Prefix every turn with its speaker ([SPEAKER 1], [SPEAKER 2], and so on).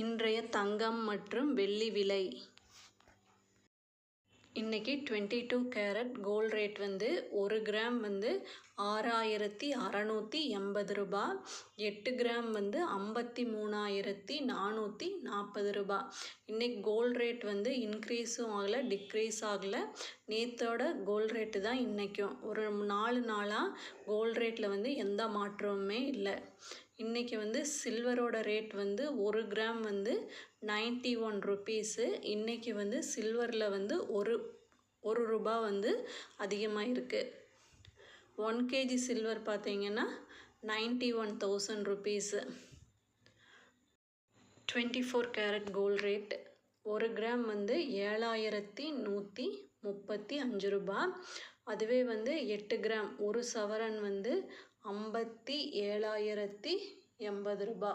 [SPEAKER 1] இன்றைய தங்கம் மற்றும் வெள்ளி விலை. இன்றைக்கி twenty two carat gold rate வந்து ஒரு கிராம் வந்து ஆறாயிரத்தி அறநூற்றி எண்பது ரூபா. எட்டு கிராம் வந்து ஐம்பத்தி மூணாயிரத்தி நானூற்றி நாற்பது ரூபா. இன்றைக்கி கோல்ட் ரேட் வந்து இன்க்ரீஸும் ஆகலை டிக்ரீஸ் ஆகலை. நேற்றோட கோல்ட் ரேட்டு தான் இன்றைக்கும் ஒரு நாலு நாளாக கோல்ட் ரேட்டில் வந்து எந்த மாற்றமுமே இல்லை. இன்றைக்கி வந்து சில்வரோட ரேட் வந்து ஒரு கிராம் வந்து நைன்ட்டி ஒன் ருபீஸு இன்றைக்கி வந்து சில்வரில் வந்து ஒரு ஒரு ரூபா வந்து அதிகமாக இருக்குது ஒன் கேஜி சில்வர் பார்த்தீங்கன்னா ninety one thousand rupees twenty four carat gold rate ஒரு கிராம் வந்து ஏழாயிரத்தி நூற்றி முப்பத்தி அஞ்சு ரூபா. அதுவே வந்து எட்டு கிராம் ஒரு சவரன் வந்து ஐம்பத்தி ஏழாயிரத்தி எண்பது ரூபா.